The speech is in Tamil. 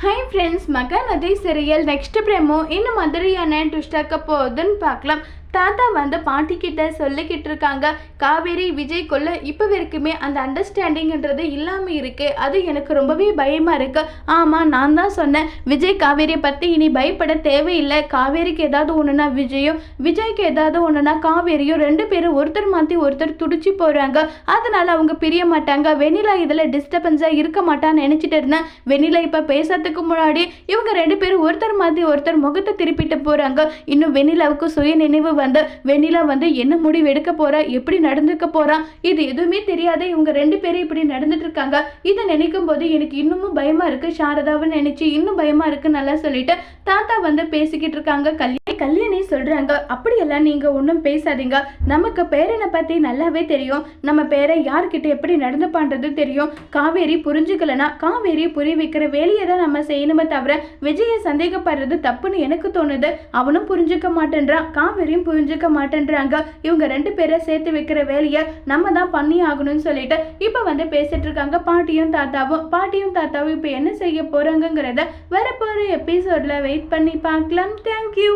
Hi friends Mahanadhi serial next promo என்ன மாதிரியான ட்விஸ்டாக்க போகுதுன்னு பார்க்கலாம் தாத்தா வந்து பாட்டி கிட்ட சொல்லிக்கிட்டு இருக்காங்க காவேரி விஜய்க்குள்ள இப்போ வரைக்குமே அந்த அண்டர்ஸ்டாண்டிங்ன்றது இல்லாமல் இருக்கு. அது எனக்கு ரொம்பவே பயமாக இருக்கு. ஆமாம் நான் தான் சொன்னேன் விஜய் காவேரியை பற்றி இனி பயப்பட தேவையில்லை. காவேரிக்கு ஏதாவது ஒன்றுனா விஜயும் விஜய்க்கு ஏதாவது ஒன்றுனா காவேரியும் ரெண்டு பேரும் ஒருத்தர் மாற்றி ஒருத்தர் துடிச்சு போகிறாங்க அதனால அவங்க பிரிய மாட்டாங்க. வெண்ணிலா இதில் டிஸ்டர்பன்ஸாக இருக்க மாட்டான்னு நினச்சிட்டு இருந்தேன். வெண்ணிலா இப்போ பேசுறதுக்கு முன்னாடி இவங்க ரெண்டு பேரும் ஒருத்தர் மாற்றி ஒருத்தர் முகத்தை திருப்பிட்டு போகிறாங்க இன்னும் வெண்ணிலாவுக்கு சுய நினைவு வந்து வெண்ணிலா வந்து என்ன முடிவு எடுக்க போறா? எப்படி நடந்துக்க போறா? இது எதுவுமே தெரியாத இவங்க ரெண்டு பேரும் இப்படி நடந்துட்டு இருக்காங்க. இதை நினைக்கும் போது எனக்கு இன்னமும் பயமா இருக்கு. சாரதாவை நினைச்சு இன்னும் பயமா இருக்குன்னு நல்லா சொல்லிட்டு தாத்தா வந்து பேசிக்கிட்டு இருக்காங்க. கல்யாணம் கல்யாணி சொல்கிறாங்க அப்படியெல்லாம் நீங்கள் ஒன்றும் பேசாதீங்க. நமக்கு பேரனை பற்றி நல்லாவே தெரியும். நம்ம பேரை யார்கிட்ட எப்படி நடந்துப்பான்றது தெரியும். காவேரி புரிஞ்சுக்கலனா காவேரி புரிய வைக்கிற வேலையை தான் நம்ம செய்யணுமே தவிர விஜயை சந்தேகப்படுறது தப்புன்னு எனக்கு தோணுது. அவனும் புரிஞ்சுக்க மாட்டேன்றான். காவேரியும் புரிஞ்சுக்க மாட்டேன்றாங்க. இவங்க ரெண்டு பேரை சேர்த்து வைக்கிற வேலையை நம்ம தான் பண்ணி ஆகணும்னு சொல்லிட்டு இப்போ வந்து பேசிட்டு இருக்காங்க பாட்டியும் தாத்தாவும். பாட்டியும் தாத்தாவும் இப்போ என்ன செய்ய போறாங்கங்கிறத வரப்போற எபிசோட்ல வெயிட் பண்ணி பார்க்கலாம். தேங்க்யூ